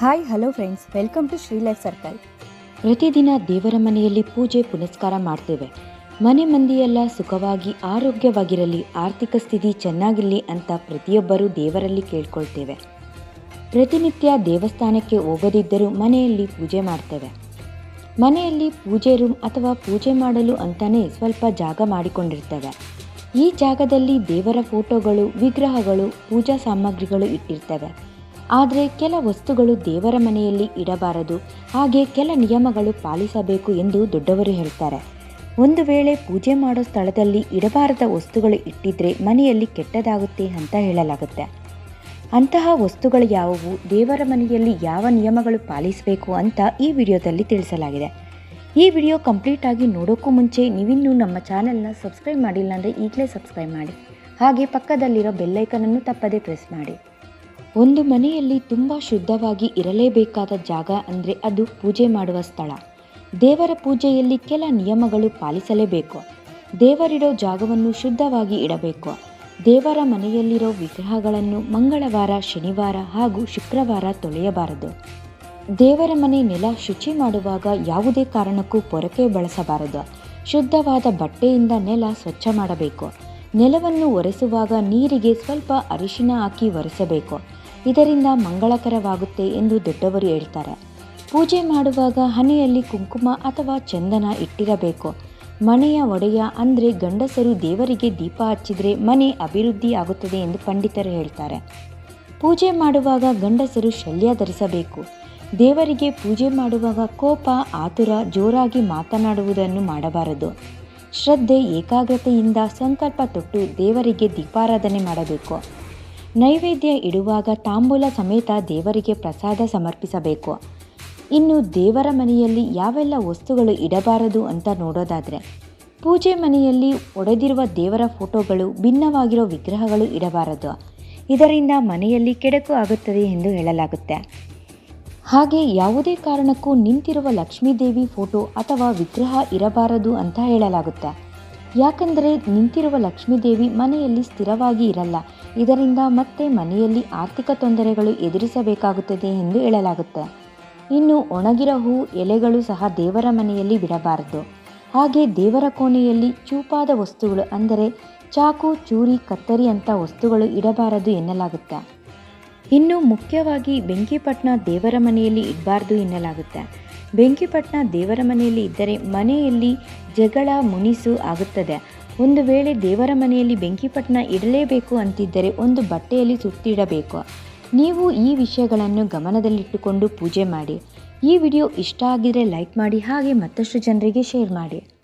Hi hello friends welcome to Shri life circle ಪ್ರತಿದಿನ ದೇವರ ಮನೆಯಲ್ಲಿ ಪೂಜೆ, ಪುನಸ್ಕಾರ ಮಾಡ್ತೇವೆ. ಮನೆ ಮಂದಿಯೆಲ್ಲ ಸುಖವಾಗಿ, ಆರೋಗ್ಯವಾಗಿರಲಿ, ಆರ್ಥಿಕ ಸ್ಥಿತಿ ಚೆನ್ನಾಗಿರಲಿ ಅಂತ ಪ್ರತಿಯೊಬ್ಬರೂ ದೇವರಲ್ಲಿ ಕೇಳ್ಕೊಳ್ತೇವೆ. ಪ್ರತಿನಿತ್ಯ ದೇವಸ್ಥಾನಕ್ಕೆ ಹೋಗದಿದ್ದರೂ ಮನೆಯಲ್ಲಿ ಪೂಜೆ ಮಾಡ್ತೇವೆ. ಮನೆಯಲ್ಲಿ ಪೂಜೆ ರೂಮ್ ಅಥವಾ ಪೂಜೆ ಮಾಡಲು ಅಂತಾನೆ ಸ್ವಲ್ಪ ಜಾಗ ಮಾಡಿಕೊಂಡಿರ್ತೇವೆ. ಈ ಜಾಗದಲ್ಲಿ ದೇವರ ಫೋಟೋಗಳು ವಿಗ್ರಹಗಳು, ಪೂಜಾ ಸಾಮಗ್ರಿಗಳು ಇಟ್ಟಿರ್ತೇವೆ. ಆದರೆ ಕೆಲ ವಸ್ತುಗಳು ದೇವರ ಮನೆಯಲ್ಲಿ ಇಡಬಾರದು. ಹಾಗೆ ಕೆಲ ನಿಯಮಗಳು ಪಾಲಿಸಬೇಕು ಎಂದು ದೊಡ್ಡವರು ಹೇಳ್ತಾರೆ. ಒಂದು ವೇಳೆ ಪೂಜೆ ಮಾಡೋ ಸ್ಥಳದಲ್ಲಿ ಇಡಬಾರದ ವಸ್ತುಗಳು ಇಟ್ಟಿದ್ರೆ ಮನೆಯಲ್ಲಿ ಕೆಟ್ಟದಾಗುತ್ತೆ ಅಂತ ಹೇಳಲಾಗುತ್ತೆ. ಅಂತಹ ವಸ್ತುಗಳು ಯಾವುವು? ದೇವರ ಮನೆಯಲ್ಲಿ ಯಾವ ನಿಯಮಗಳು ಪಾಲಿಸಬೇಕು ಅಂತ ಈ ವಿಡಿಯೋದಲ್ಲಿ ತಿಳಿಸಲಾಗಿದೆ. ಈ ವಿಡಿಯೋ ಕಂಪ್ಲೀಟ್ ಆಗಿ ನೋಡೋಕ್ಕೂ ಮುಂಚೆ ನೀವಿನ್ನೂ ನಮ್ಮ ಚಾನೆಲ್ನ ಸಬ್ಸ್ಕ್ರೈಬ್ ಮಾಡಿಲ್ಲ ಅಂದರೆ ಈಗಲೇ ಸಬ್ಸ್ಕ್ರೈಬ್ ಮಾಡಿ. ಹಾಗೆ ಪಕ್ಕದಲ್ಲಿರೋ ಬೆಲ್ಲೈಕನನ್ನು ತಪ್ಪದೇ ಪ್ರೆಸ್ ಮಾಡಿ. ಒಂದು ಮನೆಯಲ್ಲಿ ತುಂಬ ಶುದ್ಧವಾಗಿ ಇರಲೇಬೇಕಾದ ಜಾಗ ಅಂದರೆ ಅದು ಪೂಜೆ ಮಾಡುವ ಸ್ಥಳ. ದೇವರ ಪೂಜೆಯಲ್ಲಿ ಕೆಲ ನಿಯಮಗಳು ಪಾಲಿಸಲೇಬೇಕು. ದೇವರಿಡೋ ಜಾಗವನ್ನು ಶುದ್ಧವಾಗಿ ಇಡಬೇಕು. ದೇವರ ಮನೆಯಲ್ಲಿರೋ ವಿಗ್ರಹಗಳನ್ನು ಮಂಗಳವಾರ, ಶನಿವಾರ ಹಾಗೂ ಶುಕ್ರವಾರ ತೊಳೆಯಬಾರದು. ದೇವರ ಮನೆ ನೆಲ ಶುಚಿ ಮಾಡುವಾಗ ಯಾವುದೇ ಕಾರಣಕ್ಕೂ ಪೊರಕೆ ಬಳಸಬಾರದು. ಶುದ್ಧವಾದ ಬಟ್ಟೆಯಿಂದ ನೆಲ ಸ್ವಚ್ಛ ಮಾಡಬೇಕು. ನೆಲವನ್ನು ಒರೆಸುವಾಗ ನೀರಿಗೆ ಸ್ವಲ್ಪ ಅರಿಶಿನ ಹಾಕಿ ಒರೆಸಬೇಕು. ಇದರಿಂದ ಮಂಗಳಕರವಾಗುತ್ತೆ ಎಂದು ದೊಡ್ಡವರು ಹೇಳ್ತಾರೆ. ಪೂಜೆ ಮಾಡುವಾಗ ಹಣೆಯಲ್ಲಿ ಕುಂಕುಮ ಅಥವಾ ಚಂದನ ಇಟ್ಟಿರಬೇಕು. ಮನೆಯ ಒಡೆಯ ಅಂದರೆ ಗಂಡಸರು ದೇವರಿಗೆ ದೀಪ ಹಚ್ಚಿದರೆ ಮನೆ ಅಭಿವೃದ್ಧಿ ಆಗುತ್ತದೆ ಎಂದು ಪಂಡಿತರು ಹೇಳ್ತಾರೆ. ಪೂಜೆ ಮಾಡುವಾಗ ಗಂಡಸರು ಶಲ್ಯ ಧರಿಸಬೇಕು. ದೇವರಿಗೆ ಪೂಜೆ ಮಾಡುವಾಗ ಕೋಪ, ಆತುರ, ಜೋರಾಗಿ ಮಾತನಾಡುವುದನ್ನು ಮಾಡಬಾರದು. ಶ್ರದ್ಧೆ, ಏಕಾಗ್ರತೆಯಿಂದ ಸಂಕಲ್ಪ ತೊಟ್ಟು ದೇವರಿಗೆ ದೀಪಾರಾಧನೆ ಮಾಡಬೇಕು. ನೈವೇದ್ಯ ಇಡುವಾಗ ತಾಂಬೂಲ ಸಮೇತ ದೇವರಿಗೆ ಪ್ರಸಾದ ಸಮರ್ಪಿಸಬೇಕು. ಇನ್ನು ದೇವರ ಮನೆಯಲ್ಲಿ ಯಾವೆಲ್ಲ ವಸ್ತುಗಳು ಇಡಬಾರದು ಅಂತ ನೋಡೋದಾದರೆ, ಪೂಜೆ ಮನೆಯಲ್ಲಿ ಒಡೆದಿರುವ ದೇವರ ಫೋಟೋಗಳು ಭಿನ್ನವಾಗಿರೋ ವಿಗ್ರಹಗಳು ಇಡಬಾರದು. ಇದರಿಂದ ಮನೆಯಲ್ಲಿ ಕೆಡಕು ಆಗುತ್ತದೆ ಎಂದು ಹೇಳಲಾಗುತ್ತೆ. ಹಾಗೆ ಯಾವುದೇ ಕಾರಣಕ್ಕೂ ನಿಂತಿರುವ ಲಕ್ಷ್ಮೀದೇವಿ ಫೋಟೋ ಅಥವಾ ವಿಗ್ರಹ ಇರಬಾರದು ಅಂತ ಹೇಳಲಾಗುತ್ತೆ. ಯಾಕಂದರೆ ನಿಂತಿರುವ ಲಕ್ಷ್ಮೀದೇವಿ ಮನೆಯಲ್ಲಿ ಸ್ಥಿರವಾಗಿ ಇರಲ್ಲ. ಇದರಿಂದ ಮತ್ತೆ ಮನೆಯಲ್ಲಿ ಆರ್ಥಿಕ ತೊಂದರೆಗಳು ಎದುರಿಸಬೇಕಾಗುತ್ತದೆ ಎಂದು ಹೇಳಲಾಗುತ್ತೆ. ಇನ್ನು ಒಣಗಿರ ಹೂ, ಎಲೆಗಳು ಸಹ ದೇವರ ಮನೆಯಲ್ಲಿ ಬಿಡಬಾರದು. ಹಾಗೆ ದೇವರ ಕೋಣೆಯಲ್ಲಿ ಚೂಪಾದ ವಸ್ತುಗಳು ಅಂದರೆ ಚಾಕು, ಚೂರಿ, ಕತ್ತರಿ ಅಂತ ವಸ್ತುಗಳು ಇಡಬಾರದು ಎನ್ನಲಾಗುತ್ತೆ. ಇನ್ನು ಮುಖ್ಯವಾಗಿ ಬೆಂಕಿಪಟ್ಟಣ ದೇವರ ಮನೆಯಲ್ಲಿ ಇಡಬಾರ್ದು ಎನ್ನಲಾಗುತ್ತೆ. ಬೆಂಕಿಪಟ್ಟಣ ದೇವರ ಮನೆಯಲ್ಲಿ ಇದ್ದರೆ ಮನೆಯಲ್ಲಿ ಜಗಳ, ಮುನಿಸು ಆಗುತ್ತದೆ. ಒಂದು ವೇಳೆ ದೇವರ ಮನೆಯಲ್ಲಿ ಬೆಂಕಿಪಟ್ಟಣ ಇಡಲೇಬೇಕು ಅಂತಿದ್ದರೆ ಒಂದು ಬಟ್ಟೆಯಲ್ಲಿ ಸುತ್ತಿಡಬೇಕು. ನೀವು ಈ ವಿಷಯಗಳನ್ನು ಗಮನದಲ್ಲಿಟ್ಟುಕೊಂಡು ಪೂಜೆ ಮಾಡಿ. ಈ ವಿಡಿಯೋ ಇಷ್ಟ ಆಗಿದರೆ ಲೈಕ್ ಮಾಡಿ ಹಾಗೆ ಮತ್ತಷ್ಟು ಜನರಿಗೆ ಶೇರ್ ಮಾಡಿ.